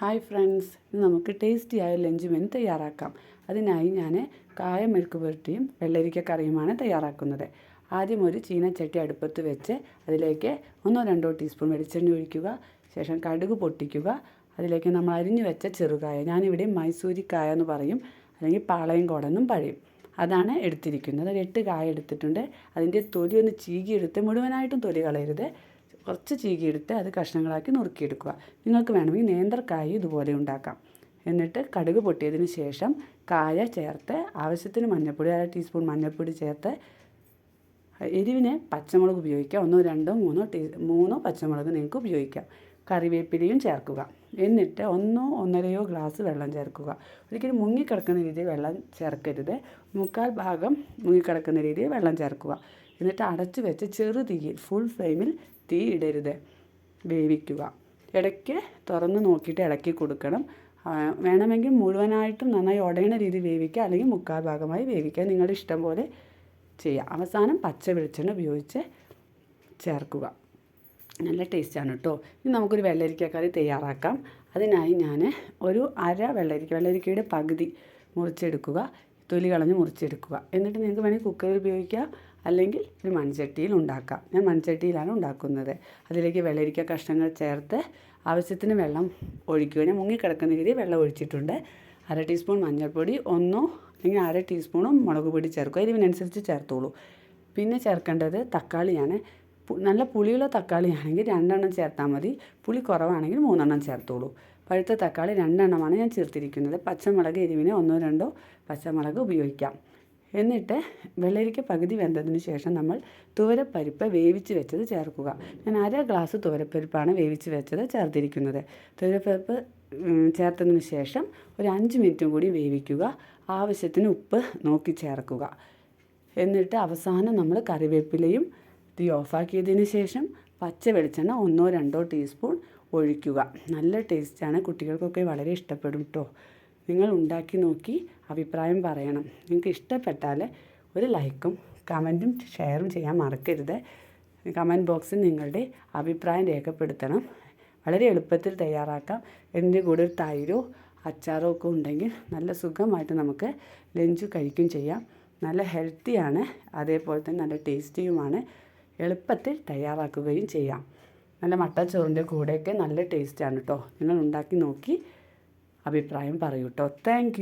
Hi friends ഇന്ന് നമുക്ക് ടേസ്റ്റിയായ lunch menu തയ്യാറാക്കാം. അതിനായി ഞാൻ കായ മെഴുക്ക് പുരട്ടിയും വെള്ളരിക്ക കറിയുമാണ് തയ്യാറാക്കുന്നത്. ആദ്യം ഒരു ചീനച്ചട്ടി അടുപ്പത്ത് വെച്ച് അതിലേക്ക് ഒന്നോ രണ്ടോ ടീസ്പൂൺ വെളിച്ചെണ്ണ ഒഴിക്കുക ശേഷം കടുക് പൊട്ടിക്കുക. അതിലേക്ക് നമ്മൾ അരിഞ്ഞു വെച്ച ചെറുകായ ഞാനിവിടെ മൈസൂരിക്കായ എന്ന് പറയും അല്ലെങ്കിൽ പാളയം കോടെന്നും പറയും. അതാണ് എടുത്തിരിക്കുന്നത്. എട്ട് കായ എടുത്തിട്ടുണ്ട്. അതിന്റെ തൊലി ഒന്ന് ചീകിയെടുത്ത് മുഴുവനായിട്ടും തൊലി കളയരുത്. കുറച്ച് ചീകിയെടുത്ത് അത് കഷ്ണങ്ങളാക്കി നുറുക്കിയെടുക്കുക. നിങ്ങൾക്ക് വേണമെങ്കിൽ നേന്ത്രക്കായ ഇതുപോലെ ഉണ്ടാക്കാം. എന്നിട്ട് കടുക് പൊട്ടിയതിന് ശേഷം കായ ചേർത്ത് ആവശ്യത്തിന് മഞ്ഞൾപ്പൊടി അര ടീസ്പൂൺ മഞ്ഞൾപ്പൊടി ചേർത്ത് എരിവിന് പച്ചമുളക് ഉപയോഗിക്കാം. ഒന്നോ രണ്ടോ മൂന്നോ ടീ മൂന്നോ പച്ചമുളക് നിങ്ങൾക്ക് ഉപയോഗിക്കാം. കറിവേപ്പിലയും ചേർക്കുക. എന്നിട്ട് ഒന്നോ ഒന്നരയോ ഗ്ലാസ് വെള്ളം ചേർക്കുക. ഒരിക്കലും മുങ്ങിക്കിടക്കുന്ന രീതിയിൽ വെള്ളം ചേർക്കരുത്. മുക്കാൽ ഭാഗം മുങ്ങിക്കിടക്കുന്ന രീതിയിൽ വെള്ളം ചേർക്കുക. എന്നിട്ട് അടച്ചു വെച്ച് ചെറു തീയിൽ ഫുൾ ഫ്ലെയിമിൽ തീ ഇടരുത്. വേവിക്കുക. ഇടയ്ക്ക് തുറന്ന് നോക്കിയിട്ട് ഇളക്കി കൊടുക്കണം. വേണമെങ്കിൽ മുഴുവനായിട്ടും നന്നായി ഉടയണ രീതി വേവിക്കുക അല്ലെങ്കിൽ മുക്കാൽ ഭാഗമായി വേവിക്കുക. നിങ്ങളുടെ ഇഷ്ടം പോലെ ചെയ്യാം. അവസാനം പച്ച വെളിച്ചെണ്ണ ഉപയോഗിച്ച് ചേർക്കുക. നല്ല ടേസ്റ്റാണ് കേട്ടോ ഇനി നമുക്കൊരു വെള്ളരിക്ക കറി തയ്യാറാക്കാം. അതിനായി ഞാൻ ഒരു അര വെള്ളരിക്ക വെള്ളരിക്കയുടെ പകുതി മുറിച്ചെടുക്കുക. തൊലി കളഞ്ഞ് മുറിച്ചെടുക്കുക. എന്നിട്ട് നിങ്ങൾക്ക് വേണമെങ്കിൽ കുക്കറിൽ ഉപയോഗിക്കുക അല്ലെങ്കിൽ ഒരു മൺചട്ടിയിൽ ഉണ്ടാക്കാം. ഞാൻ മൺചട്ടിയിലാണ് ഉണ്ടാക്കുന്നത്. അതിലേക്ക് വെള്ളരിക്ക കഷ്ണങ്ങൾ ചേർത്ത് ആവശ്യത്തിന് വെള്ളം ഒഴിക്കുക. ഞാൻ മുങ്ങിക്കിടക്കുന്ന രീതിയിൽ വെള്ളം ഒഴിച്ചിട്ടുണ്ട്. അര ടീസ്പൂൺ മഞ്ഞൾപ്പൊടി ഒന്നോ അല്ലെങ്കിൽ അര ടീസ്പൂണും മുളക് പൊടി ചേർക്കുക. ഇതിനനുസരിച്ച് ചേർത്തോളൂ. പിന്നെ ചേർക്കേണ്ടത് തക്കാളിയാണ്. നല്ല പുളിയുള്ള തക്കാളിയാണെങ്കിൽ രണ്ടെണ്ണം ചേർത്താൽ മതി. പുളി കുറവാണെങ്കിൽ മൂന്നെണ്ണം ചേർത്തോളൂ. പഴുത്ത തക്കാളി രണ്ടെണ്ണമാണ് ഞാൻ ചേർത്തിരിക്കുന്നത്. പച്ചമുളക് എരിവിന് ഒന്നോ രണ്ടോ പച്ചമുളക് ഉപയോഗിക്കാം. എന്നിട്ട് വെള്ളരിക്ക പകുതി വെന്തതിന് ശേഷം നമ്മൾ തുവരപ്പരിപ്പ് വേവിച്ച് വെച്ചത് ചേർക്കുക. ഞാൻ അര ഗ്ലാസ് തുവരപ്പരിപ്പാണ് വേവിച്ച് വെച്ചത് ചേർത്തിരിക്കുന്നത്. തുവരപ്പരിപ്പ് ചേർത്തതിന് ശേഷം ഒരു അഞ്ച് മിനിറ്റും കൂടി വേവിക്കുക. ആവശ്യത്തിന് ഉപ്പ് നോക്കി ചേർക്കുക. എന്നിട്ട് അവസാനം നമ്മൾ കറിവേപ്പിലയും തീ ഓഫാക്കിയതിന് ശേഷം പച്ച വെളിച്ചെണ്ണ ഒന്നോ രണ്ടോ ടീസ്പൂൺ ഒഴിക്കുക. നല്ല ടേസ്റ്റാണ് കുട്ടികൾക്കൊക്കെ വളരെ ഇഷ്ടപ്പെടും കേട്ടോ നിങ്ങൾ ഉണ്ടാക്കി നോക്കി അഭിപ്രായം പറയണം. നിങ്ങൾക്ക് ഇഷ്ടപ്പെട്ടാൽ ഒരു ലൈക്കും കമന്റും ഷെയറും ചെയ്യാൻ മറക്കരുത്. കമന്റ് ബോക്സിൽ നിങ്ങളുടെ അഭിപ്രായം രേഖപ്പെടുത്തണം. വളരെ എളുപ്പത്തിൽ തയ്യാറാക്കാം. എന്റെ കൂടെ ഒരു തൈരോ അച്ചാറോ ഒക്കെ ഉണ്ടെങ്കിൽ നല്ല സുഖമായിട്ട് നമുക്ക് ലഞ്ച് കഴിക്കുകയും ചെയ്യാം. നല്ല ഹെൽത്തിയാണ് അതേപോലെ തന്നെ നല്ല ടേസ്റ്റിയുമാണ് എളുപ്പത്തിൽ തയ്യാറാക്കുകയും ചെയ്യാം. നല്ല മട്ടച്ചോറിന്റെ കൂടെയൊക്കെ നല്ല ടേസ്റ്റാണ് കേട്ടോ നിങ്ങൾ ഉണ്ടാക്കി നോക്കി അഭിപ്രായം പറയൂ കേട്ടോ താങ്ക്